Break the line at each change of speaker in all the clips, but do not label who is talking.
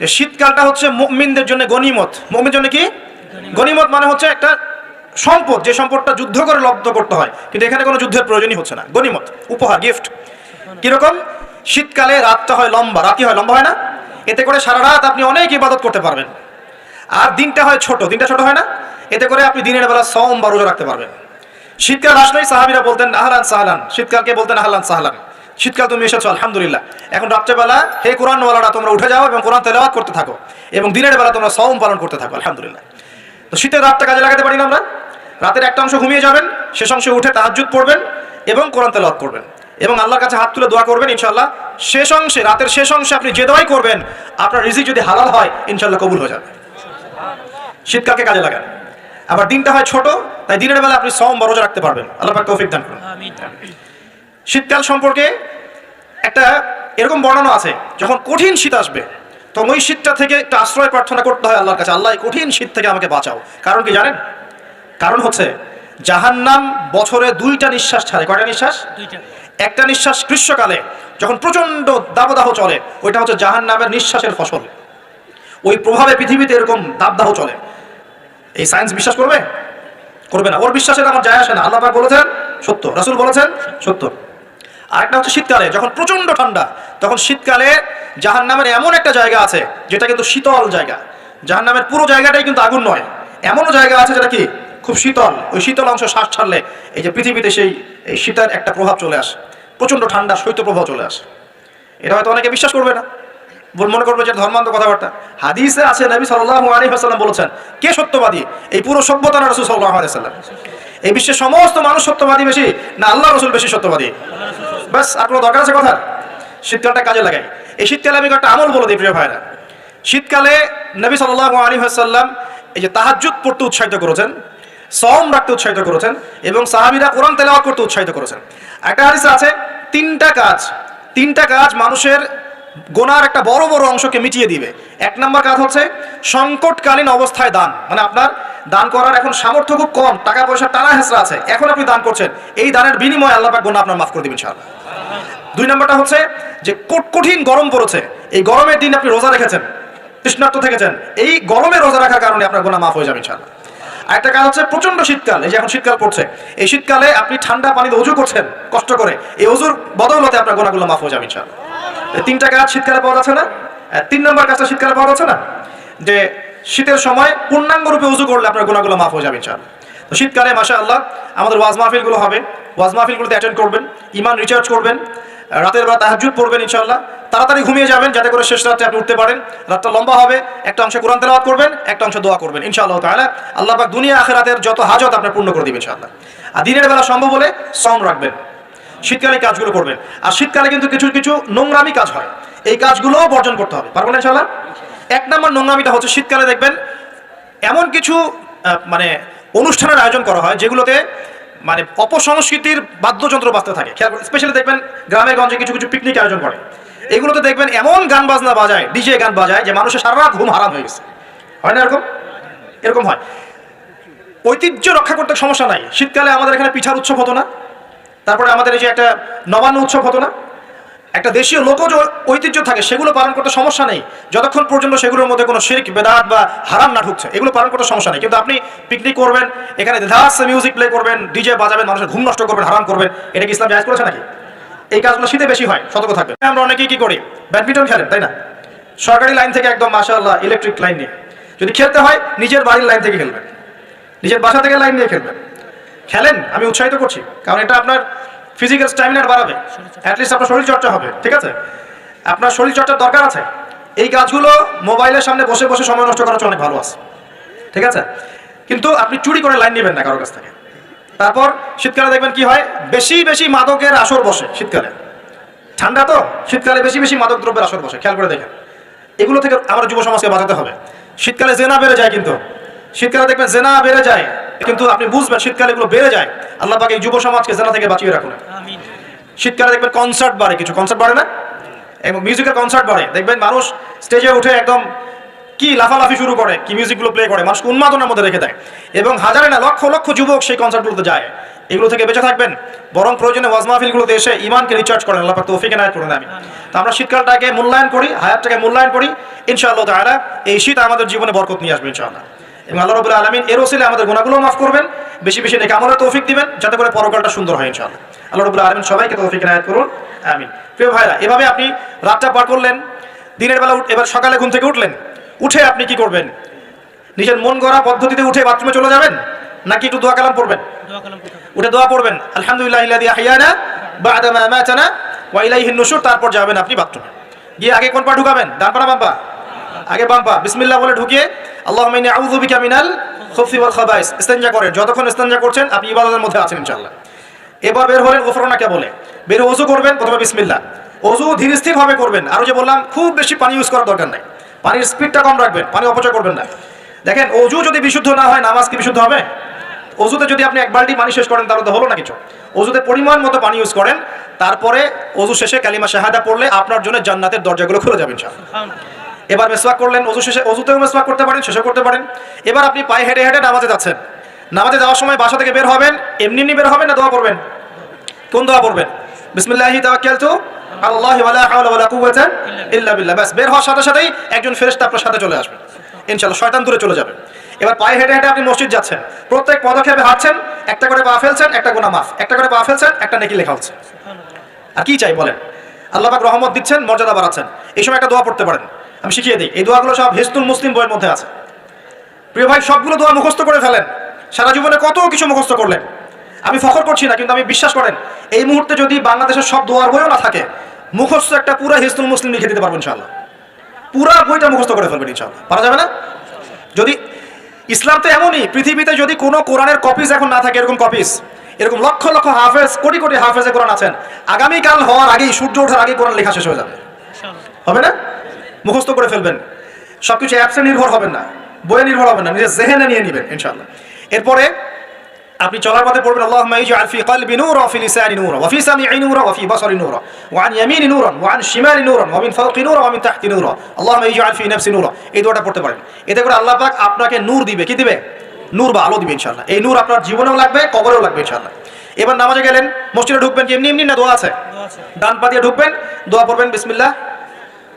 যে শীতকালটা হচ্ছে মুমিনদের জন্য গনিমত। মুমিনের জন্য কি? গনিমত। মানে হচ্ছে একটা সম্পদ যে সম্পদটা যুদ্ধ করে লব্ধ করতে হয়। কিন্তু এখানে কোনো যুদ্ধের প্রয়োজনই হচ্ছে না। গনিমত উপহার গিফট কীরকম? শীতকালে রাতটা হয় লম্বা রাতি হয় লম্বা হয় না? এতে করে সারা রাত আপনি অনেক ইবাদত করতে পারবেন। আর দিনটা হয় ছোট দিনটা ছোট হয় না? এতে করে আপনি দিনের বেলা সম বা রোজা রাখতে পারবেন। শীতকাল আসলেই সাহাবিরা বলতেন আহলান সাহলান। শীতকালকে বলতেন আহলান সাহলান। শীতকাল তুমি এসেছ, আলহামদুলিল্লাহ। এখন রাত্রেবেলা হে কোরআনওয়ালারা, তোমরা উঠে যাও এবং কোরআন তেলাওয়াত করতে থাকো এবং দিনের বেলা তোমরা সম পালন করতে থাকো, আলহামদুলিল্লাহ। তো শীতের রাতটা কাজে লাগাতে পারি না আমরা? রাতের একটা অংশ ঘুমিয়ে যাবেন, শেষ অংশে উঠে তাহাজ্জুদ পড়বেন এবং কোরআন তেলাওয়াত করবেন এবং আল্লাহর কাছে হাত তুলে দোয়া করবেন ইনশাল্লাহ শেষ অংশে, রাতের শেষ অংশে আপনি যে দোয়াই করবেন, আপনার রিজিক যদি হালাল হয় ইনশাল্লাহ কবুল হয়ে যাবে। শীতকালকে কাজে লাগান। আবার দিনটা হয় ছোট, তাই দিনের বেলা আপনি সম বরজা রাখতে পারবেন। আল্লাহ তৌফিক দান করুন। শীতকাল সম্পর্কে একটা এরকম বর্ণনা আছে যখন কঠিন শীত আসবে তখন ওই শীতটা থেকে একটা আশ্রয় প্রার্থনা করতে হয় আল্লাহর কাছে আল্লাহ কঠিন শীত থেকে আমাকে বাঁচাও। কারণ কি জানেন? কারণ হচ্ছে জাহান্নাম বছরে দুইটা নিঃশ্বাস ছাড়ে। কয়টা নিঃশ্বাস? একটা নিঃশ্বাস গ্রীষ্মকালে যখন প্রচণ্ড দাবদাহ চলে ওইটা হচ্ছে জাহান্নামের নিঃশ্বাসের ফসল। ওই প্রভাবে পৃথিবীতে এরকম দাবদাহ চলে। এই সায়েন্স বিশ্বাস করবে? করবে না। ওর বিশ্বাসের আমার যায় আসে না। আল্লাহ বলেছেন সত্য। রাসূল বলেছেন সত্য। আরেকটা হচ্ছে শীতকালে, যখন প্রচণ্ড ঠান্ডা, তখন শীতকালে জাহান্নামের এমন একটা জায়গা আছে, যেটা কিন্তু শীতল জায়গা। জাহান্নামের পুরো জায়গাটাই কিন্তু আগুন নয়। এমনও জায়গা আছে যেটা কি? খুব শীতল। ওই শীতল অংশ শ্বাস ছাড়লে এই যে পৃথিবীতে সেই, এই শীতের একটা প্রভাব চলে আসে। প্রচণ্ড ঠান্ডা শৈত্য প্রভাব চলে আসে। এটা হয়তো অনেকে বিশ্বাস করবে না। মনে করবে যে ধর্মান্ত কথাবার্তা। হাদিসে আছে, নবী সাল্লাহ আলাইহি ওয়াসাল্লাম বলেছেন, কে সত্যবাদী? এই পুরো সভ্যতা রাসূল সাল্লাল্লাহু আলাইহি ওয়াসাল্লাম? এই বিশ্বের সমস্ত মানুষ সত্যবাদী বেশি, না আল্লাহ রসুল বেশি সত্যবাদী? ব্যাস কোনো দরকার আছে কথা শীতকালটা কাজে লাগাই। এই শীতকালে আমি একটা আমল বলে দিই, প্রিয় ভাইরা। শীতকালে নবী সাল্লাল্লাহু আলাইহি ওয়াসাল্লাম এই যে তাহাজ্জুদ পড়তে উৎসাহিত করেছেন সম রাখতে উৎসাহিত করেছেন এবং সাহাবিরা কোরআন তেলাওয়াত করতে উৎসাহিত করেছেন। একটা হাদিসে আছে, তিনটা কাজ তিনটা কাজ মানুষের গোনার একটা বড় বড় অংশকে মিটিয়ে দিবে। এক নম্বর কাজ হচ্ছে সংকটকালীন অবস্থায় দান। মানে আপনার দান করার এখন সামর্থ্য খুব কম, টাকা পয়সা টানা হেসরা আছে। এখন আপনি দান করছেন, এই দানের বিনিময়ে আল্লাহ গোনা আপনার মাফ করে দিবেন ইনশাআল্লাহ। দুই নম্বরটা হচ্ছে যে কঠিন গরম পড়েছে। এই গরমের দিন আপনি রোজা রেখেছেন, তৃষ্ণার্ত থেকেছেন। এই গরমে রোজা রাখার কারণে আপনার গোনা মাফ হয়ে যাবে, ইনশাআল্লাহ। আরেকটা কাজ হচ্ছে প্রচণ্ড শীতকাল, এই যে এখন শীতকাল পড়ছে, এই শীতকালে আপনি ঠান্ডা পানিতে অজু করছেন, কষ্ট করে, এই অজুর বদৌলতে আপনার গোনাগুলো মাফ হয়ে যাবে, ইনশাআল্লাহ। এই তিনটা কাজ শীতকালে পাওয়া যাচ্ছে না? তিন নম্বর কাজটা শীতকালে পাওয়া যাচ্ছে না? যে শীতের সময় পূর্ণাঙ্গ রূপে উজু করলে আপনার গোনাগুলো মাফ হয়ে যাবে, ইনশাআল্লাহ। তো শীতকালে মাসা আল্লাহ আমাদের ওয়াজ মাহফিলগুলো হবে। ওয়াজ মাহফিলগুলোতে অ্যাটেন্ড করবেন ইমান রিচার্জ করবেন, রাতের বেলা তাহাজুদ পড়বেন ইনশাল্লাহ তাড়াতাড়ি ঘুমিয়ে যাবেন, যাতে করে শেষ রাতে আপনি উঠতে পারেন। রাতটা লম্বা হবে, একটা অংশ কোরআন তেলাওয়াত করবেন, একটা অংশ দোয়া করবেন, ইনশাআল্লাহ তাআলা। আল্লাহ পাক দুনিয়া আখিরাতের যত হাজত আপনার পূর্ণ করে দিবেন ইনশাআল্লাহ। আর দিনের বেলা সম্ভব হলে সম রাখবেন, শীতকালে কাজগুলো করবেন। আর শীতকালে কিন্তু কিছু কিছু নোংরামি কাজ হয়, এই কাজগুলোও বর্জন করতে হবে। পারবেন না ইনশাআল্লাহ? এক নম্বর নোংরামিটা হচ্ছে শীতকালে দেখবেন, এমন কিছু মানে অনুষ্ঠানের আয়োজন করা হয়, যেগুলোতে মানে অপসংস্কৃতির বাদ্যযন্ত্র বাজতে থাকে। খেয়াল স্পেশালি দেখবেন গ্রামের গঞ্জে কিছু কিছু পিকনিক আয়োজন করে। এগুলোতে দেখবেন এমন গান বাজনা বাজায় ডিজে গান বাজায় যে মানুষের সারা রাত ঘুম হারাম হয়ে গেছে। হয় না এরকম? এরকম হয়। ঐতিহ্য রক্ষা করতে সমস্যা নাই। শীতকালে আমাদের এখানে পিঠার উৎসব হতো না। তারপরে আমাদের এই যে একটা নবান্ন উৎসব হতো না। একটা দেশীয় লোকজ ঐতিহ্য থাকে, সেগুলো পালন করতে সমস্যা নেই। যতক্ষণ পর্যন্ত সেগুলোর মধ্যে কোনো শির্ক, বেদাত বা হারাম না ঢুকছে, এগুলো পালন করতে সমস্যা নেই। কিন্তু আপনি পিকনিক করবেন, এখানে ধাস মিউজিক প্লে করবেন ডিজে বাজাবেন, মানুষের ঘুম নষ্ট করবেন, হারাম করবেন, এটা কি ইসলাম জায়জ করেছে নাকি? এই কাজগুলো শীতে বেশি হয়, সতর্ক থাকবেন। আমরা অনেকেই কি করি? ব্যাডমিন্টন খেলেন, তাই না? সরকারি লাইন থেকে একদম, মাশাআল্লাহ ইলেকট্রিক লাইন নিয়ে। যদি খেলতে হয়, নিজের বাড়ির লাইন থেকে খেলবেন। নিজের বাসা থেকে লাইন নিয়ে খেলবেন। খেলেন, আমি উৎসাহিত করছি। কারণ এটা আপনার ফিজিক্যাল স্ট্যামিনার বাড়াবে। অ্যাটলিস্ট আপনার শরীর চর্চা হবে, ঠিক আছে? আপনার শরীর চর্চার দরকার আছে? এই কাজগুলো মোবাইলের সামনে বসে বসে সময় নষ্ট করার অনেক ভালো আছে, ঠিক আছে? কিন্তু আপনি চুরি করে লাইন নেবেন না কারোর কাছ থেকে। তারপর শীতকালে দেখবেন কি হয়? বেশি বেশি মাদকের আসর বসে শীতকালে। ঠান্ডা তো? শীতকালে বেশি বেশি মাদক দ্রব্যের আসর বসে, খেয়াল করে দেখেন। এগুলো থেকে আমার যুব সমাজকে বাঁচাতে হবে। শীতকালে জেনা বেড়ে যায় কিন্তু। শীতকালে দেখবেন জেনা বেড়ে যায়। কিন্তু আপনি বুঝবেন শীতকালে এগুলো বেড়ে যায়। আল্লাহ পাক এই যুব সমাজকে জেনা থেকে বাঁচিয়ে রাখুন। শীতকালে দেখবেন কনসার্ট বাড়ে কিছু কনসার্ট বাড়ে না? এবং মিউজিকের কনসার্ট বাড়ে। দেখবেন মানুষ স্টেজে উঠে একদম কি লাফালাফি শুরু করে কি মিউজিকগুলো প্লে করে মানুষকে উন্মাদনার মধ্যে রেখে দেয়। এবং হাজারে না লক্ষ লক্ষ যুবক সেই কনসার্টগুলোতে যায়। এগুলো থেকে বেঁচে থাকবেন। বরং প্রয়োজনে ওয়াজ মাহফিলগুলোতে এসে ইমানকে রিচার্জ করেন। আল্লাহ পাক তৌফিক এনায়েত করেন আমি তো আমরা শীতকালটাকে মূল্যায়ন করি হায়াতটাকে মূল্যায়ন করি। ইনশাআল্লাহ তাআলা এই শীত আমাদের জীবনে বরকত নিয়ে আসবে ইনশাআল্লাহ। এবং আল্লাহ রবুল্লা আলমিন এর ওসিলে আমাদের গুণাগুলো মাফ করবেন। বেশি বেশি নেকে আমলের তৌফিক দিবেন যাতে করে পরকালটা সুন্দর হয় ইনশাআল্লাহ। আল্লাহ রবুল্লা আলমিন সবাইকে তৌফিক করুন। আমিন। প্রিয় ভাইরা এভাবে আপনি রাতটা পার করলেন দিনের বেলা এবার সকালে ঘুম থেকে উঠলেন উঠে আপনি কি করবেন? নিজের মন গড়া পদ্ধতিতে উঠে বাথরুমে চলে যাবেন নাকি একটু দোয়া কালাম পড়বেন। উঠে দোয়া পড়বেন আলহামদুলিল্লাহ আমাতানা ওয়া ইলাইহিন নুশুর তারপর যাবেন আপনি বাথরুমে। গিয়ে আগে কোন পা ঢুকাবেন? ডান পা না বাম পা? আগে বাম পা, বিসমিল্লাহ বলে ঢুকিয়ে, আল্লাহুম্মা ইন্নী আউযু বিকা মিনাল খুবসি খাবাইস, ইস্তেনজা করেন। যতক্ষণ ইস্তেনজা করছেন, আপনি ইবাদতের মধ্যে আছেন ইনশাআল্লাহ। এবার বের হলেন গোফরানাকে বলে বের ওযু করবেন, প্রথমে বিসমিল্লাহ। ওযু ধীর স্থির ভাবে করবেন। আর যে বললাম, খুব বেশি পানি ইউজ করার দরকার নাই। পানির স্পিডটা কম রাখবেন, পানি অপচয় করবেন না। দেখেন অজু যদি বিশুদ্ধ না হয়, নামাজ কি বিশুদ্ধ হবে? অজুতে যদি আপনি এক বালতি পানি শেষ করেন, তাহলে তো হলো না কিছু। অজুতে পরিমাণ মতো পানি ইউজ করেন, তারপরে অজু শেষে কালিমা শাহাদা পড়লে আপনার জন্য জান্নাতের দরজাগুলো খুলে যাবে ইনশাআল্লাহ।
সুবহানাল্লাহ।
এবার মেসওয়াক করলেন, অজু শেষে অজুতেও মেসওয়াক করতে পারেন শেষে করতে পারেন। এবার আপনি পায়ে হেঁটে হেঁটে নামাজে যাচ্ছেন। নামাজে যাওয়ার সময় বাসা থেকে বের হবেন, এমনি এমনি বের হবেন না দোয়া করবেন কোন দোয়া পড়বেন? বিসমিল্লাহি তাওয়াক্কালতু বিল্লাহ। বাস বের হওয়ার সাথে সাথেই একজন আপনার সাথে চলে শয়তান চলে এবার পায়ে হেঁটে হেঁটে আপনি মসজিদ যাচ্ছেন। প্রত্যেক পদক্ষেপে একটা করে ফেলছেন, একটা গুনাহ মাফ। একটা করে ফেলছেন, একটা নেকি লেখা আর কি চাই বলেন? আল্লাহ রহমত দিচ্ছেন, মর্যাদা বাড়াচ্ছেন। এই সময় একটা দোয়া পড়তে পারেন। আমি শিখিয়ে দিই, এই দোয়াগুলো সব হিস্তুল মুসলিম বইয়ের মধ্যে আছে। প্রিয় ভাই, সবগুলো দোয়া মুখস্থ করে ফেলেন। সারা জীবনে কত কিছু মুখস্থ করলেন। আমি ফখর করছি না, কিন্তু আমি বিশ্বাস করেন, এই মুহূর্তে যদি বাংলাদেশের সব দোয়ার বইও না থাকে, মুখস্থ একটা পুরো হিস্তুল মুসলিম লিখে দিতে পারব ইনশাআল্লাহ। পুরা বইটা মুখস্থ করে ফেলবেন ইনশাআল্লাহ। পারা যাবে না? যদি ইসলাম তো এমনই, পৃথিবীতে যদি কোনো কোরআনের কপিস এখন না থাকে, এরকম কপিস এরকম লক্ষ লক্ষ হাফেজ, কোটি কোটি হাফেজে কোরআন আছেন, আগামীকাল হওয়ার আগেই, সূর্য ওঠার আগেই কোরআন লেখা শেষ হয়ে যাবে। হবে না? মুখস্থ করে ফেলবেন। সবকিছু অ্যাপসে নির্ভর হবেন না। বইয়ে নির্ভর হবেন না। নিজের জেহেনে নিয়ে নেবেন ইনশাআল্লাহ। এরপরে আপনি চলার পথে পড়বেন আল্লাহুম্মা ইজআল ফি কলবি নূরা ওয়া ফি লিসানি নূরা ওয়া ফি সামি'i নূরা ওয়া ফি বাসারি নূরা ওয়া আন ইয়ামিনি নূরা ওয়া আন শিমালি নূরা ওয়া মিন ফাওকি নূরা ওয়া মিন তাহতি নূরা। আল্লাহুম্মা ইজআল ফি নাফসি নূরা। এই দোয়াটা পড়তে পারেন। এতে করে আল্লাহ পাক আপনাকে নূর দিবে। কি দিবে? নূর বা আলো দিবে ইনশাআল্লাহ। এই নূর আপনার জীবনেও লাগবে কবরেও লাগবে ইনশাআল্লাহ। এবার নামাজে গেলেন মসজিদে ঢুকবেন কি? এমনি এমনি না দোয়া আছে?
দোয়া আছে।
ডান পা দিয়ে ঢুকবেন দোয়া পড়বেন বিসমিল্লাহ।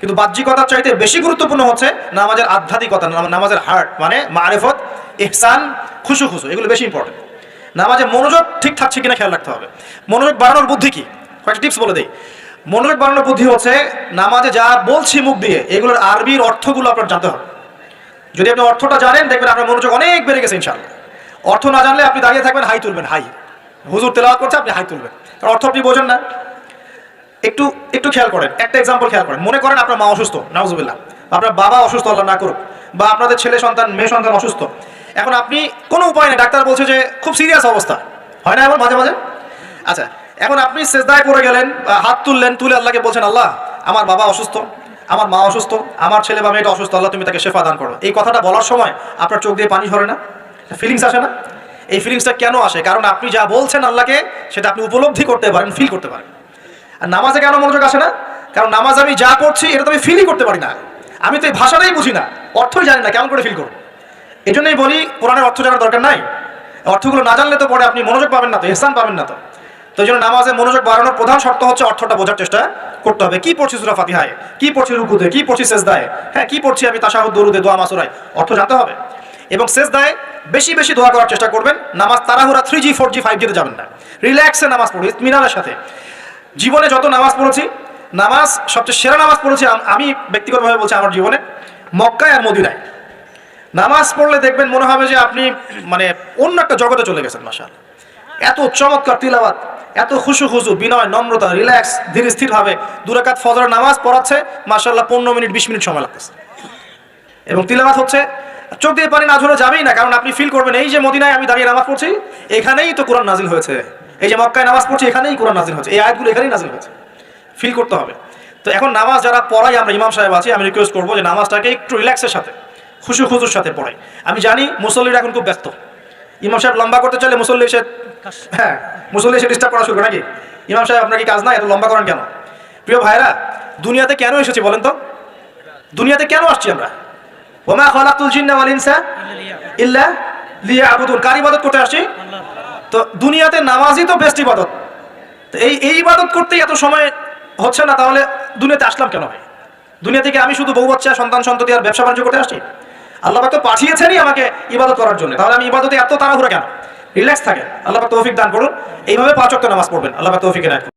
কিন্তু বাহ্যিকতার চাইতে বেশি গুরুত্বপূর্ণ হচ্ছে নামাজের আধ্যাত্মিকতা নামাজের হার্ট মানে মারেফত, ইহসান, খুশু খুশু, এগুলো বেশি ইম্পর্টেন্ট নামাজে মনোযোগ ঠিক থাকছে কিনা খেয়াল রাখতে হবে। মনোযোগ বাড়ানোর বুদ্ধি কি? কয়েকটা টিপস বলে দেই। মনোযোগ বাড়ানোর বুদ্ধি হচ্ছে নামাজে যা বলছি মুখ দিয়ে, এগুলোর আরবির অর্থগুলো আপনার জানতে হবে। যদি আপনি অর্থটা জানেন, দেখবেন আপনার মনোযোগ অনেক বেড়ে গেছে ইনশাআল্লাহ। অর্থ না জানলে আপনি দাঁড়িয়ে থাকবেন, হাই তুলবেন, হাই। হুজুর তেলাওয়াত করছে, আপনি হাই তুলবেন। কারণ অর্থ আপনি বোঝেন না। একটু একটু খেয়াল করেন, একটা এক্সাম্পল খেয়াল করেন। মনে করেন আপনার মা অসুস্থ, নাউজুবিল্লাহ। আপনার বাবা অসুস্থ, আল্লাহ না করুক। বা আপনাদের ছেলে সন্তান, মেয়ে সন্তান অসুস্থ। এখন আপনি কোনো উপায় নেই, ডাক্তার বলছে যে খুব সিরিয়াস অবস্থা। হয় না এমন মাঝে মাঝে? আচ্ছা এখন আপনি সেজদায় পড়ে গেলেন হাত তুললেন, তুলে আল্লাহকে বলছেন, আল্লাহ, আমার বাবা অসুস্থ, আমার মা অসুস্থ, আমার ছেলে বা মেয়েটা অসুস্থ, আল্লাহ তুমি তাকে শেফা দান করো। এই কথাটা বলার সময় আপনার চোখ দিয়ে পানি ঝরে না? ফিলিংস আসে না? এই ফিলিংসটা কেন আসে? কারণ আপনি যা বলছেন আল্লাহকে, সেটা আপনি উপলব্ধি করতে পারেন ফিল করতে পারেন। আর নামাজে কেন মনোযোগ আসে না? কারণ নামাজ আমি যা করছি, এটা তো আমি ফিলই করতে পারি না। আমি তো এই ভাষাটাই বুঝি না। অর্থই জানি না কেমন করে ফিল করব। এই জন্যই বলি, কোরআনের অর্থ জানার দরকার নাই। অর্থগুলো না জানলে তো পরে আপনি মনোযোগ পাবেন না তো এহসান পাবেন না তো। তো জন্য নামাজে মনোযোগ বাড়ানোর প্রধান শর্ত হচ্ছে অর্থটা বোঝার চেষ্টা করতে হবে। কি পড়ছি সুরা ফাতিহায়? কি পড়ছি রুকুতে? কি পড়ছি শেষ সেজদায়? হ্যাঁ কি পড়ছি আমি তাশাহুদ, দরুদে, দোয়া, মাসুরায়? অর্থ জানতে হবে। এবং শেষ সেজদায় বেশি বেশি দোয়া করার চেষ্টা করবেন। নামাজ তাড়াহুড়া three G four G five জিতে যাবেন না। রিল্যাক্সে নামাজ পড়ি ইতমিনানের সাথে। জীবনে যত নামাজ পড়েছি, নামাজ, সবচেয়ে সেরা নামাজ পড়েছি আমি ব্যক্তিগতভাবে বলছি আমার জীবনে, মক্কায় আর মদিনায়। নামাজ পড়লে দেখবেন মনে হবে যে আপনি মানে অন্য একটা জগতে চলে গেছেন মাসাল এত চমৎকার তিলাবাত এত খুশু খুশু বিনয়, নম্রতা, রিল্যাক্স, ধীর স্থিরভাবে দুরাকাত ফজর নামাজ পড়াচ্ছে মাসাল্লাহ পনেরো মিনিট, বিশ মিনিট সময় লাগতেছে। এবং তিলাবাত হচ্ছে, চোখ দিয়ে পানি না ঝরে যাবেই না, কারণ আপনি ফিল করবেন, এই যে মদিনায় আমি দাঁড়িয়ে নামাজ পড়ছি, এখানেই তো কোরআন নাজিল হয়েছে। এই যে মক্কায় নামাজ পড়ছি, এখানেই কোরআন নাজিল হয়েছে। এই আয়াতগুলো এখানেই নাজিল হয়েছে। ফিল করতে হবে। তো এখন নামাজ যারা পড়াই, আমরা ইমাম সাহেব আছি, আমি রিকোয়েস্ট করব যে নামাজটাকে একটু রিল্যাক্সের সাথে, খুশি খুজুর সাথে পড়াই। আমি জানি মুসল্লিরা এখন খুব ব্যস্ত। ইমাম সাহেব লম্বা করতে চাইলে মুসল্লি এসে হ্যাঁ মুসল্লি এসে ডিস্টার্ব করা শুরু করে, নাকি? ইমাম সাহেব, আপনার কি কাজ নাই? এত লম্বা করেন কেন? প্রিয় ভাইরা দুনিয়াতে কেন এসেছি বলেন তো? দুনিয়াতে কেন আসছি আমরা? ওমা খালাকুল জিন্না ওয়াল ইনসা ইল্লা লিয়াবুদুন। কার ইবাদত করতে আসছি? তো দুনিয়াতে নামাজই তো বেস্ট ইবাদত। এই এই ইবাদত করতেই এত সময় হচ্ছে না, তাহলে দুনিয়াতে আসলাম কেন ভাই? দুনিয়া থেকে আমি শুধু বউ, বাচ্চা, সন্তান, সন্ততি আর ব্যবসা বাণিজ্য করতে আসছি? আল্লাহ তো পাঠিয়েছেনই আমাকে ইবাদত করার জন্য। তাহলে আমি ইবাদতে এত তাড়াহুড়া কেন? রিল্যাক্স থাকে আল্লাহ তৌফিক দান করুন। এইভাবে পাঁচ ওয়াক্ত নামাজ পড়বেন। আল্লাহ তৌফিক এনায়েত।